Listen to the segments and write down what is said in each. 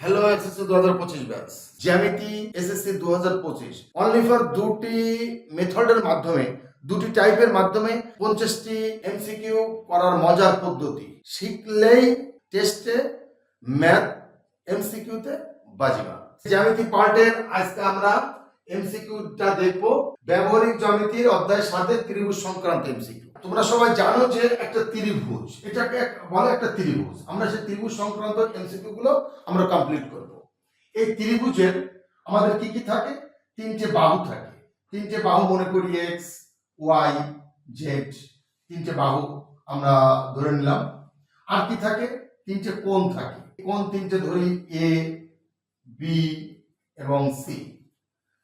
Hello SSC দু হাজার পঁচিশ ব্যাচ জ্যামিতি এসএসসি দু হাজার পঁচিশ অনলি ফর দুটি মেথডের মাধ্যমে, দুটি টাইপের মাধ্যমে পঞ্চাশটি এমসিকিউ করার মজার পদ্ধতি। শিখলেই টেস্টে ম্যাথ এমসিকিউতে বাজিবা জ্যামিতি পার্টের আজকে আমরা এমসিকিউটা দেখব। ব্যবহারিক জ্যামিতির অধ্যায় সাথে ত্রিভুজ সংক্রান্ত এমসিকিউ তোমরা সবাই জানো যে একটা ত্রিভুজ, এটাকে বলে একটা ত্রিভুজ। আমরা সেই ত্রিভুজ সংক্রান্ত এমসিকিউ গুলো আমরা কমপ্লিট করব। এই ত্রিভুজের আমাদের কি কি থাকে? তিনটে বাহু থাকে। তিনটে বাহু মনে করি এক্স ওয়াই জেড তিনটে বাহু আমরা ধরে নিলাম। আর কি থাকে? তিনটে কোণ থাকে। কোণ তিনটে ধরি এ বি এবং সি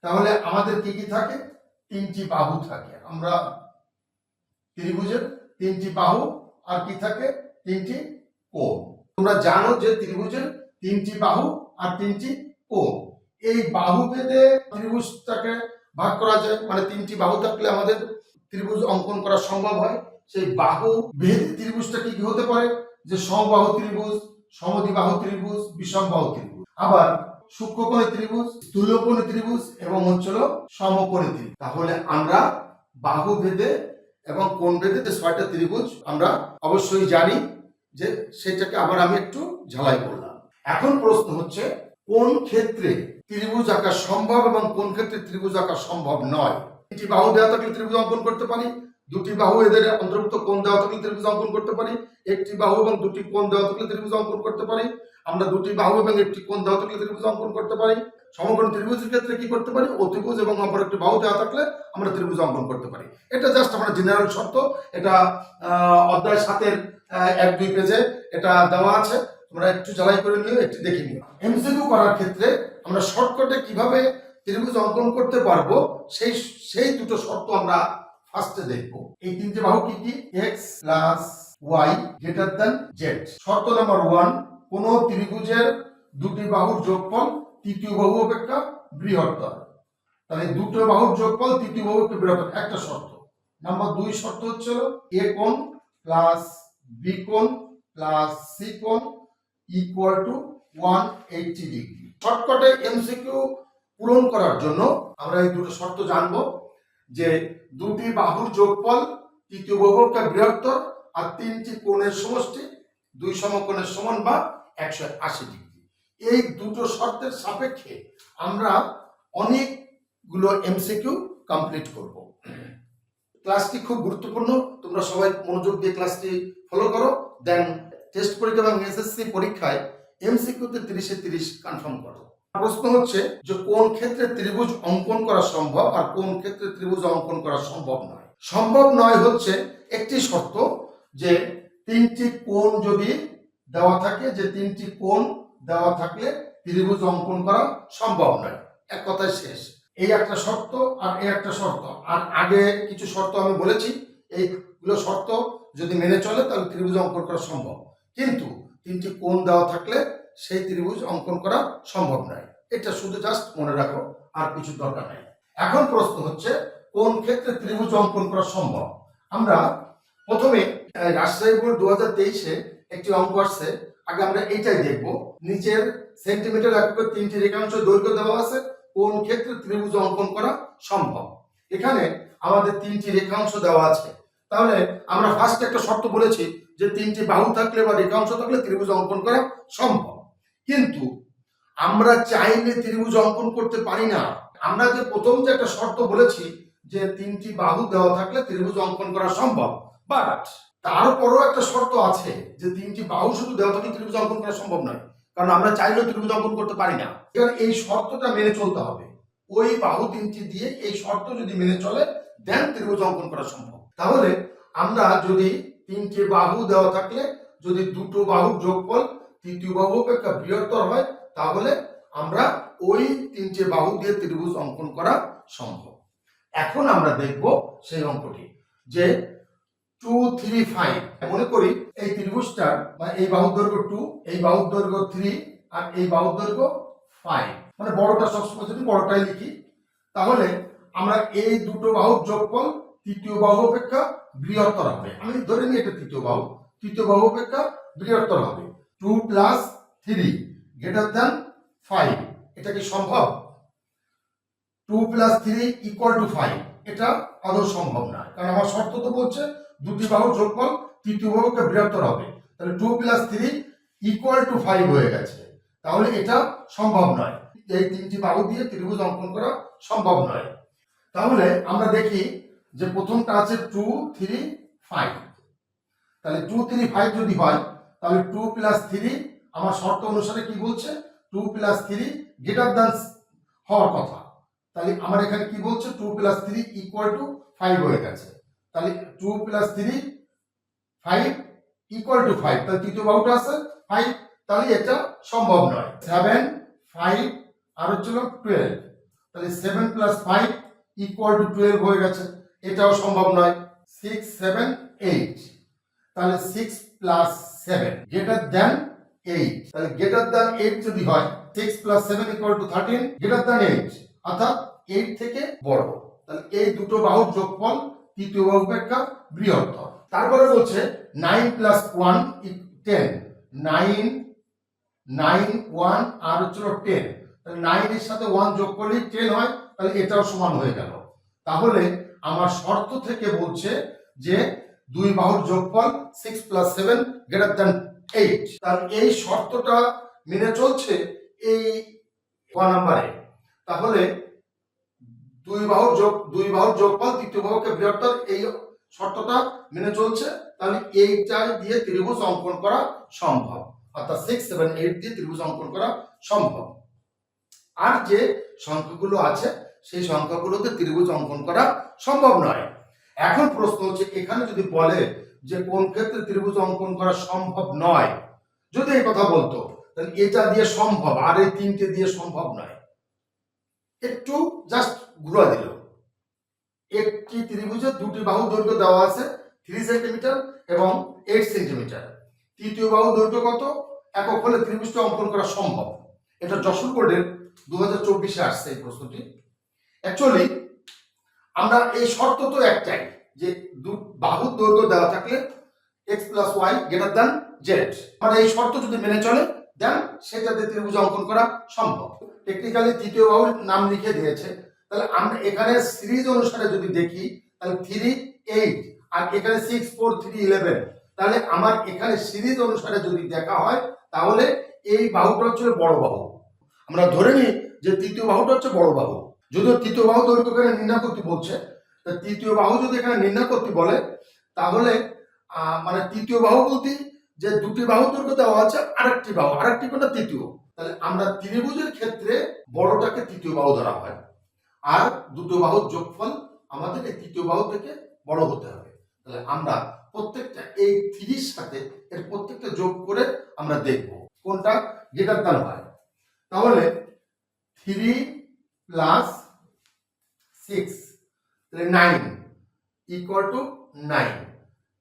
তাহলে আমাদের কি কি থাকে? তিনটি বাহু থাকে। আমরা ত্রিভুজের তিনটি বাহু আর কি থাকে? তিনটি কোণ। তোমরা জানো যে ত্রিভুজের তিনটি বাহু আর তিনটি কোণ। এই বাহু ভেদে ত্রিভুজটাকে ভাগ করা যায়। মানে তিনটি বাহু থাকলে আমাদের ত্রিভুজ অঙ্কন করা সম্ভব হয়। সেই বাহু ভেদ ত্রিভুজটা কি হতে পারে? যে সমবাহু ত্রিভুজ, সমদ্বিবাহু ত্রিভুজ, বিষমবাহু ত্রিভুজ। আবার সূক্ষ্মকোণী ত্রিভুজ স্থূলকোণী ত্রিভুজ এবং হচ্ছিল সমকোণী ত্রিভুজ। তাহলে আমরা বাহু ভেদে এবং কোন যে ছয়টা ত্রিভুজ আমরা অবশ্যই জানি যে সেটাকে আবার আমি একটু ঝালাই করলাম। এখন প্রশ্ন হচ্ছে, কোন ক্ষেত্রে ত্রিভুজ আঁকা সম্ভব এবং কোন ক্ষেত্রে ত্রিভুজ আঁকা সম্ভব নয়? একটি বাহু দেওয়া থাকলে ত্রিভুজ অঙ্কন করতে পারি, দুটি বাহু এদের অন্তর্ভুক্ত কোন দেওয়া থাকলে ত্রিভুজ অঙ্কন করতে পারি, একটি বাহু এবং দুটি কোন দেওয়া থাকলে ত্রিভুজ অঙ্কন করতে পারি, আমরা দুটি বাহু এবং একটি কোন দেওয়া থাকলে ত্রিভুজ অঙ্কন করতে পারি। সমকোণ ত্রিভুজের ক্ষেত্রে কি করতে পারি? অতিভুজ এবং অপর একটি বাহু দেওয়া থাকলে আমরা ত্রিভুজ অঙ্কন করতে পারি। এটা জাস্ট আমরা জেনারেল শর্ত। এটা অধ্যায় সাতের এক, দুই পেজে এটা দেওয়া আছে। তোমরা একটু জ্বালাই করে নিও, একটু দেখে নিও। এমসিকিউ করার ক্ষেত্রে আমরা শর্টকাটে কীভাবে ত্রিভুজ অঙ্কন করতে পারব, সেই সেই দুটো শর্ত আমরা ফার্স্টে দেখব। এই তিনটে বাহু কি কি? X plus Y greater than Z শর্ত নাম্বার ওয়ান কোন ত্রিভুজের দুটি বাহুর যোগফল তৃতীয় বাহু অপেক্ষা বৃহত্তর। তাহলে দুটো বাহুর যোগফল তৃতীয় বাহু অপেক্ষা বৃহত্তর, একটা শর্ত। নাম্বার দুই শর্ত হচ্ছে এ কোণ প্লাস বি কোণ প্লাস সি কোণ equal to one eighty degree শর্টকাটে এমসিকিউ পূরণ করার জন্য আমরা এই দুটো শর্ত জানব যে দুটি বাহুর যোগফল তৃতীয় বাহু অপেক্ষা বৃহত্তর আর তিনটি কোণের সমষ্টি, দুই সমকোণের সমান বা একশো আশি ডিগ্রি এই দুটো শর্তের সাপেক্ষে আমরা অনেকগুলো এমসিকিউ কমপ্লিট করব। ক্লাসটি খুব গুরুত্বপূর্ণ, তোমরা সবাই মনোযোগ দিয়ে ক্লাসটি ফলো করো দেন টেস্ট পরীক্ষা এবং এসএসসি পরীক্ষায় এমসিকিউতে তিরিশে তিরিশ কনফার্ম করো। প্রশ্ন হচ্ছে যে কোন ক্ষেত্রে ত্রিভুজ অঙ্কন করা সম্ভব আর কোন ক্ষেত্রে ত্রিভুজ অঙ্কন করা সম্ভব নয়? সম্ভব নয় হচ্ছে একটি শর্ত যে তিনটি কোণ যদি দেওয়া থাকে, যে তিনটি কোণ দেওয়া থাকলে ত্রিভুজ অঙ্কন করা সম্ভব নয়। এক কথায় শেষ। এই একটা শর্ত আর এই একটা শর্ত। আর আগে কিছু শর্ত আমি বলেছি, এইগুলো শর্ত যদি মেনে চলে তাহলে ত্রিভুজ অঙ্কন করা সম্ভব। কিন্তু তিনটি কোণ দেওয়া থাকলে সেই ত্রিভুজ অঙ্কন করা সম্ভব নয়। এটা শুধু জাস্ট মনে রাখো, আর কিছু দরকার নাই। এখন প্রশ্ন হচ্ছে, কোন ক্ষেত্রে ত্রিভুজ অঙ্কন করা সম্ভব? আমরা প্রথমে রাজশাহী বোর্ড দু হাজার তেইশে একটি অঙ্ক আসছে আগে আমরা এইটাই দেখব। নিচের সেন্টিমিটার এককে তিনটি রেখাংশ দৈর্ঘ্য দেওয়া আছে। কোন ক্ষেত্রে ত্রিভুজ অঙ্কন করা সম্ভব? এখানে আমাদের তিনটি রেখাংশ দেওয়া আছে। তাহলে আমরা ফার্স্ট একটা শর্ত বলেছি যে তিনটি বাহু থাকলে বা রেখাংশ থাকলে ত্রিভুজ অঙ্কন করা সম্ভব। কিন্তু আমরা চাইলে ত্রিভুজ অঙ্কন করতে পারি না। আমরা যে প্রথম যে একটা শর্ত বলেছি যে তিনটি বাহু দেওয়া থাকলে ত্রিভুজ অঙ্কন করা সম্ভব। বাট তারপরও একটা শর্ত আছে যে তিনটি বাহু শুধু থাকলে ত্রিভুজ অঙ্কন করা সম্ভব নয়, কারণ আমরা চাইলেও ত্রিভুজ অঙ্কন করতে পারি না। এবার এই শর্তটা মেনে চলতে হবে। ওই বাহু তিনটি দিয়ে এই শর্ত যদি মেনে চলে দেন ত্রিভুজ অঙ্কন করা সম্ভব। তাহলে আমরা যদি তিনটি বাহু দেওয়া থাকলে, যদি দুটো বাহুর যোগফল, তৃতীয় বাহু অপেক্ষা বৃহত্তর হয়, তাহলে আমরা ওই তিনটে বাহু দিয়ে ত্রিভুজ অঙ্কন করা সম্ভব। এখন আমরা দেখব সেই অঙ্কটি, যে টু থ্রি ফাইভ মনে করি এই ত্রিভুজটার বা এই বাহুর দৈর্ঘ্য টু এই বাহুর দৈর্ঘ্য থ্রি আর এই বাহুর দৈর্ঘ্য ফাইভ মানে বড়টা সবসময় যদি বড়টাই লিখি, তাহলে আমরা এই দুটো বাহুর যোগফল তৃতীয় বাহু অপেক্ষা বৃহত্তর হবে। আমি ধরে নিই এটা তৃতীয় বাহু। তৃতীয় বাহু অপেক্ষা বৃহত্তর হবে। Two plus three greater than five এটা কি সম্ভব? Two plus three equal to five এটা আদৌ সম্ভব না। কারণ আমার শর্ত তো বলছে, দুটি বাহুর যোগফল, তৃতীয় বাহুকে বৃহত্তর হবে। তাহলে two plus three equal to five হয়ে গেছে। তাহলে এটা সম্ভব নয়। এই তিনটি বাহু দিয়ে ত্রিভুজ অঙ্কন করা সম্ভব নয়। তাহলে আমরা দেখি যে প্রথমটা আছে টু থ্রি ফাইভ তাহলে টু থ্রি ফাইভ যদি হয়, তাহলে টু প্লাস থ্রি আমার শর্ত অনুসারে কি বলছে? Two plus three greater than হওয়ার কথা। তাহলে আমার এখানে কি বলছে? Two plus three equal to five হয়ে গেছে। তাহলে two plus three five equal to five তাহলে তৃতীয় বাহুটা আছে ফাইভ তাহলে এটা সম্ভব নয়। সেভেন ফাইভ আর হচ্ছিল টুয়েলভ তাহলে seven plus five equal to twelve হয়ে গেছে, এটাও সম্ভব নয়। সিক্স সেভেন এইট তাহলে six plus seven greater than eight তাহলে গ্রেটার দ্যান এইট যদি হয় six plus seven equal to thirteen greater than eight অর্থাৎ এইট থেকে বড়। তাহলে এই দুটো বাহুর যোগফল, তৃতীয় বাহু অপেক্ষা বৃহত্তর। তারপরে বলছে nine plus one ten nine nine one আর হচ্ছিল টেন তাহলে নাইনের সাথে ওয়ান যোগ করলে টেন হয়, তাহলে এটাও সমান হয়ে গেল। তাহলে আমার শর্ত থেকে বলছে যে দুই বাহুর যোগফল six plus seven greater than eight তার এই শর্তটা মেনে চলছে এই ক নাম্বারে। তাহলে দুই বাহুর যোগ, দুই বাহুর যোগফল, তৃতীয় বাহুকে বৃহত্তর, এই শর্তটা মেনে চলছে। তাহলে এইটা দিয়ে ত্রিভুজ অঙ্কন করা সম্ভব। অর্থাৎ সিক্স সেভেন এইট দিয়ে ত্রিভুজ অঙ্কন করা সম্ভব। আর যে সংখ্যাগুলো আছে, সেই সংখ্যাগুলোতে ত্রিভুজ অঙ্কন করা সম্ভব নয়। এখন প্রশ্ন হচ্ছে, এখানে যদি বলে যে কোন ক্ষেত্রে ত্রিভুজ অঙ্কন করা সম্ভব নয়, যদি এই কথা বলতো, তাহলে এটা দিয়ে সম্ভব, আর এই তিনটে দিয়ে সম্ভব নয়। একটু জাস্ট ঘুরা দিল। একটি ত্রিভুজের দুটি বাহু দৈর্ঘ্য দেওয়া আছে থ্রি সেন্টিমিটার এবং এইট সেন্টিমিটার তৃতীয় বাহু দৈর্ঘ্য কত? একক হলে ত্রিভুজটা অঙ্কন করা সম্ভব। এটা যশোর বোর্ডের দু হাজার চব্বিশে আসছে এই প্রশ্নটি। অ্যাকচুয়ালি আমরা এই শর্ত তো একটাই, যে দু বাহুর দৈর্ঘ্য দেওয়া থাকলে X plus Y greater than Z মানে এই শর্ত যদি মেনে চলে দেন সেটাতে ত্রিভুজ অঙ্কন করা সম্ভব। টেকনিক্যালি তৃতীয় বাহুর নাম লিখে দিয়েছে। তাহলে আমরা এখানে সিরিজ অনুসারে যদি দেখি, তাহলে থ্রি এইট আর এখানে সিক্স ফোর থ্রি ইলেভেন তাহলে আমার এখানে সিরিজ অনুসারে যদি দেখা হয়, তাহলে এই বাহুটা হচ্ছে বড় বাহু। আমরা ধরে নিই যে তৃতীয় বাহুটা হচ্ছে বড় বাহু। যদিও তৃতীয় বাহু দৈর্ঘ্য এখানে নির্ণয় করতে বলছে তৃতীয় বাহু যদি এখানে নির্ণয় করতে বলে, তাহলে মানে তৃতীয় বাহু বলতে যে দুটি বাহু দৈর্ঘ্য দেওয়া আছে, আরেকটি বাহু, আরেকটি কোনটা? তৃতীয়। তাহলে আমরা ত্রিভুজের ক্ষেত্রে বড়টাকে তৃতীয় বাহু ধরা হয়। আর দুটো বাহুর যোগফল আমাদের এই তৃতীয় বাহু থেকে বড় হতে হবে। তাহলে আমরা প্রত্যেকটা এই থ্রির সাথে এর প্রত্যেকটা যোগ করে আমরা দেখব কোনটা গ্রেটার দ্যান হয়। তাহলে থ্রি প্লাস সিক্স তাহলে nine equal to nine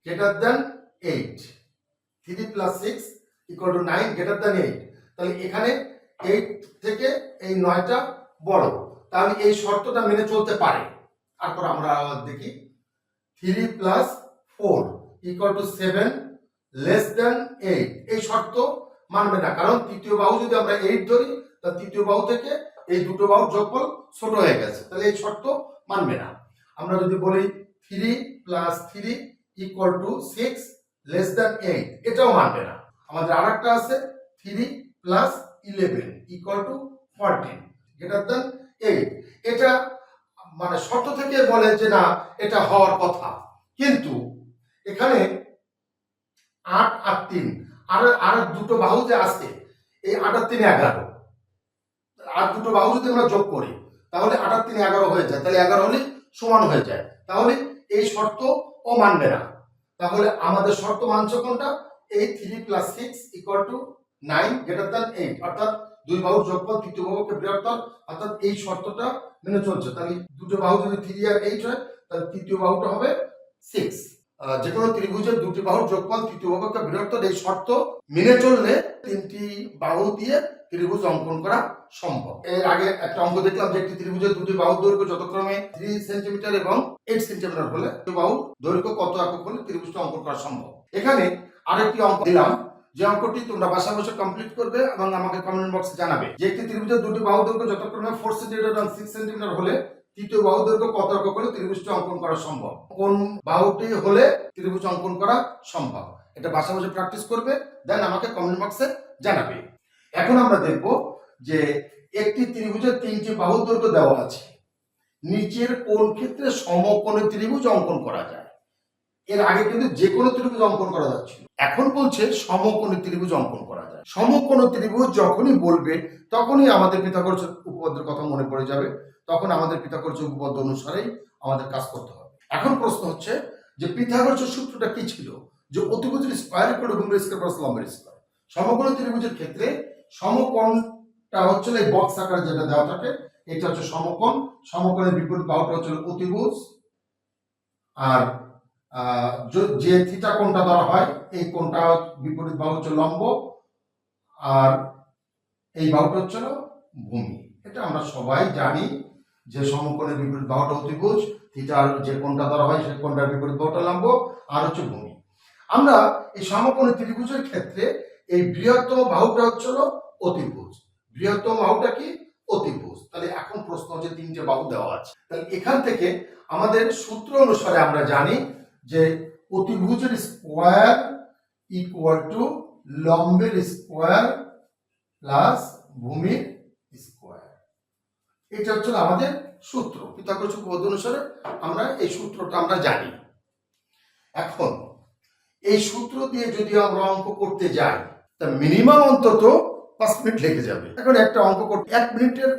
greater than eight three plus six equal to nine greater than eight তাহলে এখানে এইট থেকে এই নয়টা বড়। তাহলে এই শর্তটা মেনে চলতে পারে। তারপর আমরা আবার দেখি three plus four equal to seven less than eight এই শর্ত মানবে না। কারণ তৃতীয় বাহু যদি আমরা এইট ধরি, তাহলে তৃতীয় বাহু থেকে এই দুটো বাহুর যোগফল ছোট হয়ে গেছে। তাহলে এই শর্ত মানবে না। আমরা যদি বলি three plus three equal to six less than eight এটাও মানবে না। আমাদের আর একটা আছে three plus eleven equal to fourteen greater than eight এটা মানে শর্ত থেকে বলে যে না, এটা হওয়ার কথা। কিন্তু এখানে আট আর তিন, আর আর দুটো বাহু যে আছে, এই আট আর তিন এগারো। আর দুটো বাহু যদি আমরা যোগ করি, তাহলে আট আর তিন এগারো হয়ে যায়। তাহলে এগারো হলে সমান হয়ে যায়। তাহলে এই শর্ত ও মানবে না। তাহলে আমাদের শর্ত মানছে কোনটা? এই three plus six equal to nine greater than eight অর্থাৎ দুই বাহুর যোগফল তৃতীয় বাহুকে বৃহত্তর অর্থাৎ এই শর্তটা মেনে চলছে। তাহলে দুটো বাহু যদি থ্রি আর এইট হয়, তাহলে তৃতীয় বাহুটা হবে সিক্স যে কোনো ত্রিভুজের দুটি বাহুর যোগফল তৃতীয় বাহুকে বৃহত্তর এই শর্ত মেনে চললে তিনটি বাহু দিয়ে ত্রিভুজ অঙ্কন করা সম্ভব। এর আগে একটা অঙ্ক দেখলাম যে একটি ত্রিভুজের দুটি বাহু দৈর্ঘ্য যথাক্রমে থ্রি সেন্টিমিটার এবং এইট সেন্টিমিটার হলে বাহু দৈর্ঘ্য কত একক হলে ত্রিভুজটা অঙ্কন করা সম্ভব। এখানে আরেকটি অঙ্ক দিলাম, যে অঙ্কটি তোমরা বাসা বসে কমপ্লিট করবে এবং আমাকে কমেন্ট বক্সে জানাবে। যে একটি ত্রিভুজের দুটি বাহু দৈর্ঘ্য যথাক্রমে ফোর সেন্টিমিটার এবং সিক্স সেন্টিমিটার হলে তৃতীয় বাহু দৈর্ঘ্য কত রকম হলে ত্রিভুজটি অঙ্কন করা সম্ভব? কোন বাহুটি হলে ত্রিভুজ অঙ্কন করা সম্ভব? এটা বাসা বসে প্র্যাকটিস করবে দেন আমাকে কমেন্ট বক্সে জানাবে। এখন আমরা দেখব যে একটি ত্রিভুজের তিনটি বাহু দৈর্ঘ্য দেওয়া আছে। নিচের কোন ক্ষেত্রে সমকোণী ত্রিভুজ অঙ্কন করা যায়? এর আগে কিন্তু যে কোনো ত্রিভুজ অঙ্কন করা যাচ্ছিল। এখন বলছে সমকোণী ত্রিভুজ অঙ্কন করা যায়। সমকোণী ত্রিভুজ যখনই বলবে, তখনই আমাদের পিতাগর্ষ উপপাদ্যের কথা মনে পড়ে যাবে। তখন আমাদের পিতাগর্ষ উপপাদ্য অনুসারেই আমাদের কাজ করতে হবে। এখন প্রশ্ন হচ্ছে যে পিথাগোরাস সূত্রটা কি ছিল? যে অতিভুজের স্কয়ার ইকুয়াল টু ভূমির স্কয়ার প্লাস লম্বের স্কয়ার সমকোণী ত্রিভুজের ক্ষেত্রে সমকোণটা হচ্ছে এই বক্স আকারে যেটা দেওয়া থাকে, এটা হচ্ছে সমকোণ। সমকোণের বিপরীত বাহুটা হচ্ছে অতিভুজ। আর যে থিটা কোণটা ধরা হয়, এই কোণটা বিপরীত বাহু হচ্ছে লম্ব। আর এই বাহুটা হচ্ছে ভূমি। এটা আমরা সবাই জানি যে সমকোণের বিপরীত বাহুটা অতিভুজ থিটার যে কোণটা ধরা হয়, সেই কোণটার বিপরীত বাহুটা লম্ব, আর হচ্ছে ভূমি। আমরা এই সমকোণী ত্রিভুজের ক্ষেত্রে এই বৃহত্তম বাহুটা হচ্ছে হলো অতিভুজ। বৃহত্তম বাহুটা কি? অতিভুজ। তাহলে এখন প্রশ্ন হচ্ছে তিনটে বাহু দেওয়া আছে। তাহলে এখান থেকে আমাদের সূত্র অনুসারে আমরা জানি যে অতিভুজের স্কোয়ার ইকুয়াল টু লম্বের স্কোয়ার প্লাস ভূমির স্কোয়ার। এটা হচ্ছে আমাদের সূত্র। পিতাগোরাস উপপাদ্য অনুসারে আমরা এই সূত্রটা আমরা জানি। এখন, এই সূত্র দিয়ে যদি আমরা অঙ্ক করতে যাই তা মিনিমাম অন্তত পাঁচ মিনিট লেগে যাবে। এখন একটা অঙ্ক করতে এক মিনিটের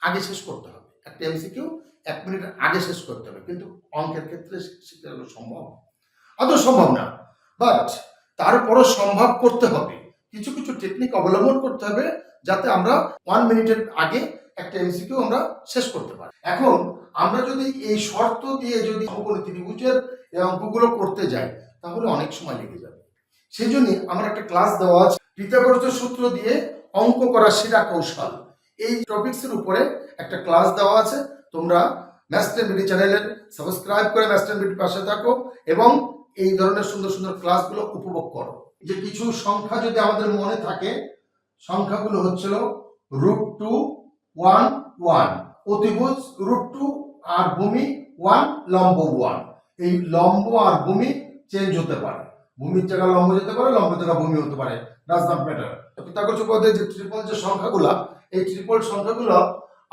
আগে শেষ করতে হবে। একটা এমসিকিউ এক মিনিটের আগে শেষ করতে হবে। কিন্তু অঙ্কের ক্ষেত্রে সেটা সম্ভব? আদৌ সম্ভব না। বাট তারপরও সম্ভব করতে হবে। কিছু কিছু টেকনিক অবলম্বন করতে হবে যাতে আমরা ওয়ান মিনিটের আগে একটা এমসিকিউ আমরা শেষ করতে পারি। এখন আমরা যদি এই শর্ত দিয়ে যদি সমকোণী ত্রিভুজের অঙ্কগুলো করতে যাই, তাহলে অনেক সময় লেগে যাবে। সেই জন্য আমার একটা ক্লাস দেওয়া আছে। পিথাগোরাসের সূত্র দিয়ে অঙ্ক করা সেরা কৌশল। এই টপিক্সের উপরে একটা ক্লাস দেওয়া আছে। তোমরা ম্যাস্টার বিডি চ্যানেলের সাবস্ক্রাইব করে ম্যাস্টার বিডির পাশে থাকো এবং এই ধরনের সুন্দর সুন্দর ক্লাসগুলো উপভোগ করো। যে কিছু সংখ্যা যদি আমাদের মনে থাকে, সংখ্যাগুলো হচ্ছিল রুট টু ওয়ান ওয়ান অতিভুজ রুট টু আর ভূমি ওয়ান লম্ব ওয়ান এই লম্ব আর ভূমি চেঞ্জ হতে পারে। ভূমির জায়গা লম্ব যেতে পারে লম্ব জায়গা ভূমি হতে পারে। ডাজ ম্যাটার যে ট্রিপল যে সংখ্যাগুলো, এই ট্রিপল সংখ্যাগুলো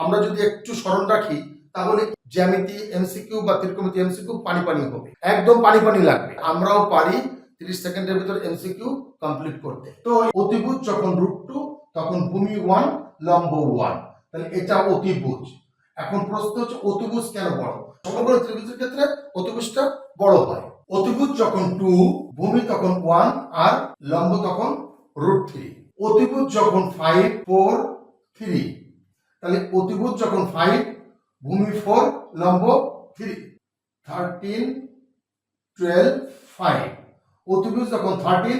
আমরা যদি একটু স্মরণ রাখি, তাহলে জ্যামিতি এমসিকিউ বা ত্রিকোণমিতি এমসিকিউ পানি পানি হবে। একদম পানি পানি লাগবে। আমরাও পারি তিরিশ সেকেন্ডের ভিতর এমসিকিউ কমপ্লিট করতে। তো অতিভুজ যখন রুট টু তখন ভূমি ওয়ান লম্ব ওয়ান তাহলে এটা অতিভুজ। এখন প্রশ্ন হচ্ছে, অতিভুজ কেন বড়? সমগ্র ত্রিভুজের ক্ষেত্রে অতিভুজটা বড় হয়। অতিভুজ যখন টু ভূমি তখন ওয়ান আর লম্ব তখন রুট। থ্রি অতিভুজ যখন ফাইভ ফোর থ্রি তাহলে অতিভুজ যখন ফাইভ ভূমি ফোর লম্ব থ্রি থার্টিন টুয়েলভ ফাইভ অতিভুজ যখন থার্টিন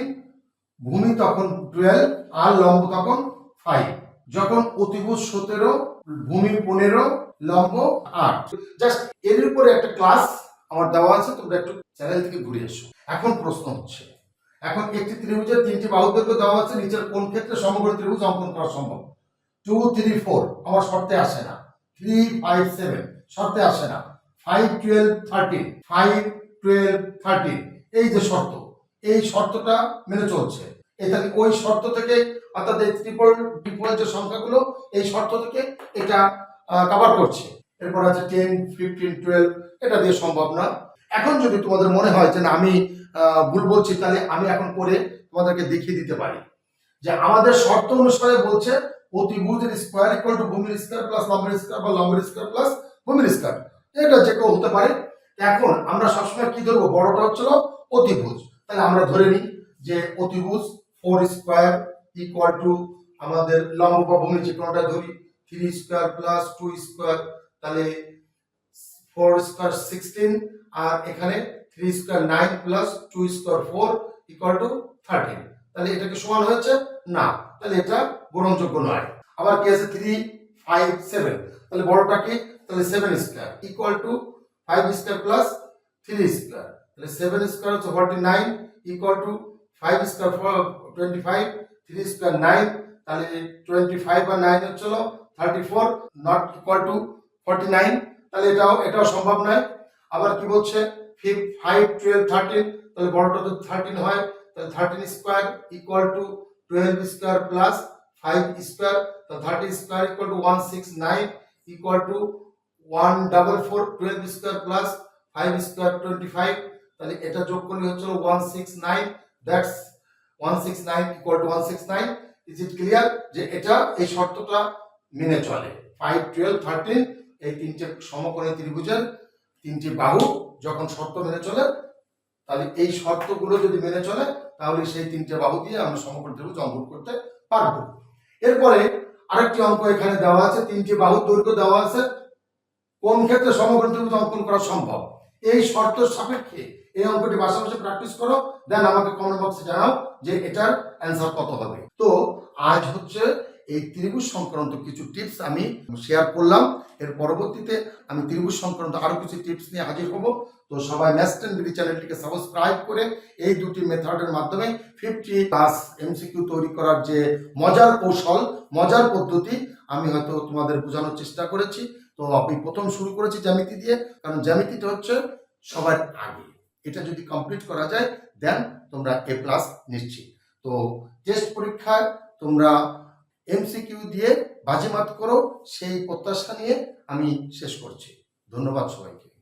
ভূমি তখন টুয়েলভ আর লম্ব তখন ফাইভ যখন অতিভুজ সতেরো, ভূমি পনেরো, লম্ব আট। জাস্ট এর উপরে একটা ক্লাস আমার দেওয়া আছে, তোমরা একটু চ্যানেল থেকে ঘুরে এসো। এখন প্রশ্ন হচ্ছে এখন একটি ত্রিভুজের তিনটি বাহু দৈর্ঘ্য দেওয়া আছে নিচের কোন ক্ষেত্রে সমগ্র ত্রিভুজ অঙ্কন করা সম্ভব? টু থ্রি ফোর আমার শর্তে আসে না। থ্রি ফাইভ সেভেন শর্তে আসে না। Five twelve thirteen five twelve thirteen এই যে শর্ত, এই শর্তটা মেনে চলছে। তাহলে ওই শর্ত থেকে, অর্থাৎ এই ত্রিপল ট্রিপল যে সংখ্যাগুলো, এই শর্ত থেকে এটা কভার করছে। এরপর আছে টেন ফিফটিন টুয়েলভ এটা দিয়ে সম্ভব না এখন যদি তোমাদের মনে হয় যে না, আমি ভুল বলছি তাহলে আমি এখন করে তোমাদেরকে দেখিয়ে দিতে পারি। যে আমাদের শর্ত অনুসারে বলছে অতিভুজের স্কোয়ার ইকুয়াল টু ভূমির স্কোয়ার প্লাস লম্বের স্কোয়ার বা লম্বের স্কোয়ার প্লাস ভূমির স্কোয়ার এটা যে কেউ হতে পারে। এখন আমরা সবসময় কি ধরবো? বড়টা হচ্ছিল অতিভুজ তাহলে আমরা ধরে নিই যে অতিভুজ ফোর স্কোয়ার ইকুয়াল টু আমাদের লম্ব বা ভূমি যে কোনোটা ধরি three square plus two square তাহলে ফোর স্কোয়ার সিক্সটিন আর এখানে three square nine plus two square four equal to thirteen তাহলে এটাকে সমান হয়েছে না। তাহলে এটা গ্রহণযোগ্য নয়। আবার কি আছে? থ্রি ফাইভ সেভেন তাহলে বড়টা কি? তাহলে seven square equal to five square plus three square তাহলে সেভেন স্কোয়ার হচ্ছে forty nine equal to five square twenty five three square nine তাহলে টোয়েন্টি ফাইভ আর নাইন হচ্ছিল thirty four not equal to forty nine তাহলে এটাও এটাও সম্ভব নয়। আবার কি বলছে? ফাইভ টুয়েলভ থার্টিন তাহলে বড়টা যদি থার্টিন হয়, তাহলে thirteen square equal to twelve square plus five square তাহলে thirty square equal to one six nine equal to one double four twelve square plus five square twenty five তাহলে এটা যোগ করলে হচ্ছিল one six nine that's one six nine equal to one six nine is it clear যে এটা এই শর্তটা মেনে চলে? ফাইভ টুয়েলভ থার্টিন এই তিনটে সমকোণী ত্রিভুজের তিনটি বাহু যখন শর্ত মেনে চলে, তাহলে এই শর্তগুলো যদি মেনে চলে, তাহলে সেই তিনটে বাহু দিয়ে আমরা সমকোণ অঙ্কন করতে পারব। এরপরে আরেকটি অঙ্ক এখানে দেওয়া আছে, তিনটি বাহু দৈর্ঘ্য দেওয়া আছে। কোন ক্ষেত্রে সমকোণ ত্রিভুজ অঙ্কন করা সম্ভব? এই শর্ত সাপেক্ষে এই অঙ্কটি বসে প্র্যাকটিস করো দেন আমাকে কমেন্ট বক্সে জানাও যে এটার অ্যান্সার কত হবে। তো আজ হচ্ছে এই ত্রিভুজ সংক্রান্ত কিছু টিপস আমি শেয়ার করলাম। এর পরবর্তীতে আমি ত্রিভুজ সংক্রান্ত আরও কিছু টিপস নিয়ে হাজির হব। তো সবাই ম্যাস্টেন বিডি চ্যানেলটিকে সাবস্ক্রাইব করে এই দুটি মেথডের মাধ্যমে ফিফটি প্লাস এমসিকিউ তৈরি করার যে মজার কৌশল, মজার পদ্ধতি, আমি হয়তো তোমাদের বোঝানোর চেষ্টা করেছি। তো আমি প্রথম শুরু করেছি জ্যামিতি দিয়ে, কারণ জ্যামিতিটা হচ্ছে সবার আগে। এটা যদি কমপ্লিট করা যায় দেন তোমরা এ প্লাস নিশ্চিত। তো টেস্ট পরীক্ষায় তোমরা এমসিকিউ দিয়ে বাজিমাত করো সেই প্রত্যাশা নিয়ে আমি শেষ করছি। ধন্যবাদ সবাইকে।